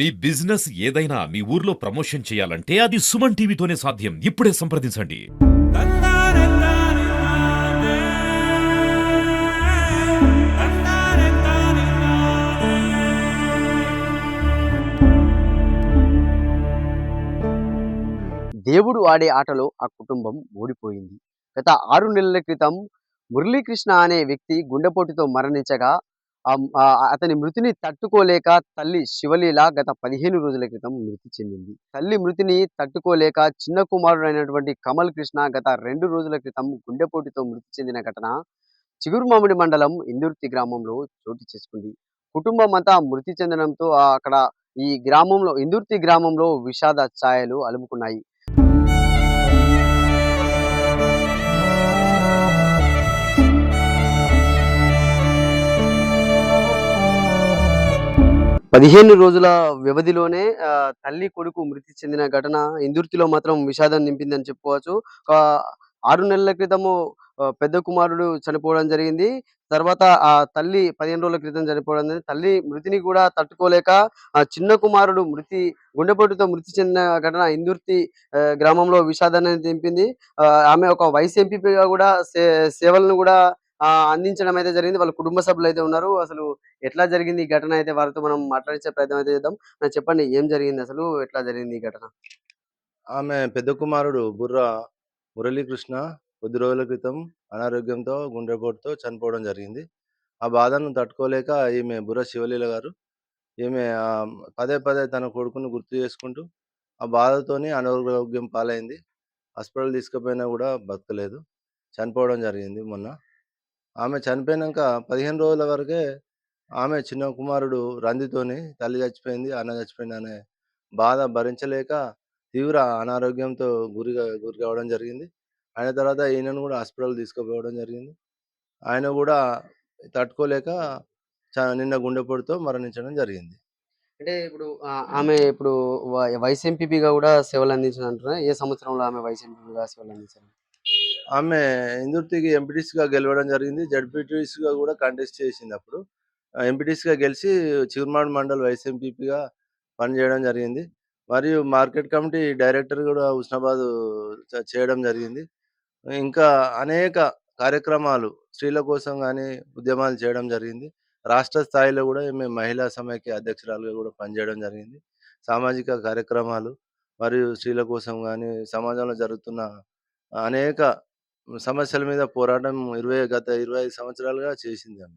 మీ business ఏదైనా మీ ఊర్లో promotion చేయాలంటే అది సుమన్ టీవీతోనే సాధ్యం. ఇప్పుడే సంప్రదించండి. దేవుడు ఆడే ఆటలో ఆ కుటుంబం ఓడిపోయింది. గత ఆరు నెలల క్రితం మురళీకృష్ణ అనే వ్యక్తి గుండెపోటుతో మరణించగా అతని మృతిని తట్టుకోలేక తల్లి శివలీల గత పదిహేను రోజుల క్రితం మృతి చెందింది. తల్లి మృతిని తట్టుకోలేక చిన్న కుమారుడు అయినటువంటి కమల్ కృష్ణ గత రెండు రోజుల క్రితం గుండెపోటుతో మృతి చెందిన ఘటన చిగురుమామిడి మండలం ఇందుర్తి గ్రామంలో చోటు చేసుకుంది. కుటుంబం అంతా మృతి చెందడంతో అక్కడ ఈ గ్రామంలో ఇందుర్తి గ్రామంలో విషాద ఛాయలు అలుముకున్నాయి. పదిహేను రోజుల వ్యవధిలోనే తల్లి కొడుకు మృతి చెందిన ఘటన ఇందుర్తిలో మాత్రం విషాదం నింపిందని చెప్పుకోవచ్చు. ఆరు నెలల క్రితము పెద్ద కుమారుడు చనిపోవడం జరిగింది. తర్వాత ఆ తల్లి పదిహేను రోజుల క్రితం చనిపోవడం జరిగింది. తల్లి మృతిని కూడా తట్టుకోలేక ఆ చిన్న కుమారుడు మృతి గుండెపోటుతో మృతి చెందిన ఘటన ఇందుర్తి గ్రామంలో విషాదాన్ని దింపింది ఆ, ఆమె ఒక వైస్ ఎంపీగా కూడా సే- సేవలను కూడా అందించడం అయితే జరిగింది. వాళ్ళ కుటుంబ సభ్యులు అయితే ఉన్నారు. అసలు ఎట్లా జరిగింది ఈ ఘటన అయితే వారితో మనం మాట్లాడించే ప్రయత్నం అయితే చేద్దాం. చెప్పండి ఏం జరిగింది అసలు? ఎట్లా జరిగింది ఈ ఘటన? ఆమె పెద్ద కుమారుడు బుర్ర మురళీకృష్ణ కొద్ది రోజుల క్రితం అనారోగ్యంతో గుండెపోటుతో చనిపోవడం జరిగింది. ఆ బాధను తట్టుకోలేక ఈమె బుర్ర శివలీల గారు ఈమె పదే పదే తన కొడుకును గుర్తు చేసుకుంటూ ఆ బాధతోని అనారోగ్యం పాలైంది. హాస్పిటల్ తీసుకుపోయినా కూడా బతకలేదు. చనిపోవడం జరిగింది మొన్న. ఆమె చనిపోయినాక పదిహేను రోజుల వరకే ఆమె చిన్న కుమారుడు రందితోని తల్లి చచ్చిపోయింది అన్న చచ్చిపోయింది అనే బాధ భరించలేక తీవ్ర అనారోగ్యంతో గురి గురి కావడం జరిగింది. ఆయన తర్వాత ఈయనను కూడా హాస్పిటల్ తీసుకుపోవడం జరిగింది. ఆయన కూడా తట్టుకోలేక చ- నిన్న గుండెపోటుతో మరణించడం జరిగింది. అంటే ఇప్పుడు ఆమె ఇప్పుడు వై- వైస్ ఎంపీగా కూడా సేవలు అందించిన అంటున్నా ఏ సంవత్సరంలో ఆమె వైస్ ఎంపీగా సేవలు అందించారు ఆమె ఇందుర్తికి ఎంపీటీసీగా గెలవడం జరిగింది. జడ్పీటీసీగా కూడా కంటెస్ట్ చేసింది అప్పుడు. ఎంపీటీసీగా గెలిచి చిరుమాడు మండల్ వైస్ ఎంపీపీగా పనిచేయడం జరిగింది. మరియు మార్కెట్ కమిటీ డైరెక్టర్ కూడా హుస్నాబాద్ చేయడం జరిగింది. ఇంకా అనేక కార్యక్రమాలు స్త్రీల కోసం కానీ ఉద్యమాలు చేయడం జరిగింది. రాష్ట్ర స్థాయిలో కూడా ఈమె మహిళా సమైక్య అధ్యక్షురాలుగా కూడా పనిచేయడం జరిగింది. సామాజిక కార్యక్రమాలు మరియు స్త్రీల కోసం కానీ సమాజంలో జరుగుతున్న అనేక సమస్యల మీద పోరాటం ఇరవై గత ఇరవై ఐదు సంవత్సరాలుగా చేసింది ఆమె.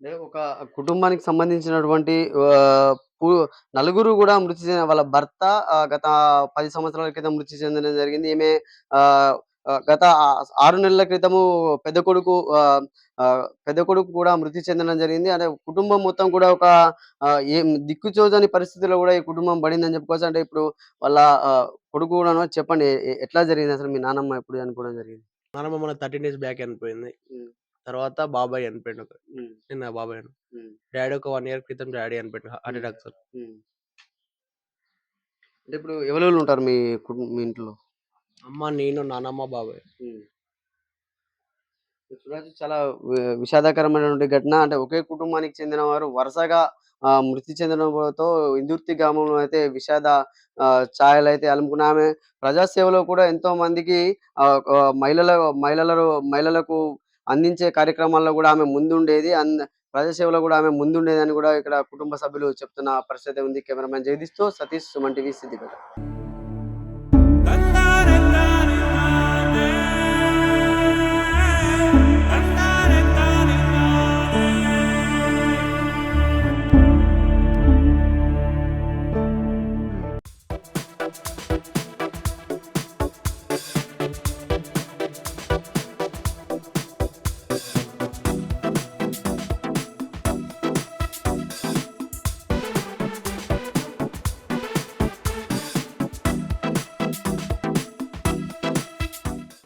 అంటే ఒక కుటుంబానికి సంబంధించినటువంటి ఆ, పు- నలుగురు కూడా మృతి చెందిన వాళ్ళ భర్త ఆ, గత పది సంవత్సరాల క్రితం మృతి చెందడం జరిగింది. ఈమె ఆ, ఆ, గత ఆరు నెలల క్రితము పెద్ద కొడుకు పెద్ద కొడుకు కూడా మృతి చెందడం జరిగింది. అంటే కుటుంబం మొత్తం కూడా ఒక ఏం దిక్కుచోదని పరిస్థితిలో కూడా ఈ కుటుంబం పడిందని చెప్పుకోవచ్చు. అంటే ఇప్పుడు వాళ్ళ కొడుకు కూడా చెప్పండి ఎట్లా జరిగింది అసలు మీ నాన్నమ్మ ఎప్పుడు చనిపోవడం జరిగింది? నానమ్మ మన థర్టీన్ డేస్ బ్యాక్ చనిపోయింది. తర్వాత బాబాయ్ చనిపోయిండు ఒక నిన్న బాబాయ్ డాడీ ఒక వన్ ఇయర్ క్రితం డాడీ చనిపోయిండు హార్ట్ అటాక్తో అంటే ఇప్పుడు ఎవరెవరు ఉంటారు మీ కుటుంబ మీ ఇంట్లో? అమ్మ నేను నానమ్మ బాబాయ్. చూడచ్చు చాలా విషాదకరమైనటువంటి ఘటన. అంటే ఒకే కుటుంబానికి చెందిన వారు వరుసగా మృతి చెందడంతో ఇందుర్తి గ్రామంలో అయితే విషాద ఛాయలు అయితే అలుముకున్న ఆమె. ప్రజాసేవలో కూడా ఎంతో మందికి మహిళల మహిళల మహిళలకు అందించే కార్యక్రమాల్లో కూడా ఆమె ముందుండేది. అన్ ప్రజాసేవలో కూడా ఆమె ముందుండేది అని కూడా ఇక్కడ కుటుంబ సభ్యులు చెప్తున్న పరిస్థితి ఉంది. కెమెరామెన్ జగదీష్తో సతీష్ సుమన్ టీవీ సిద్దిపేట.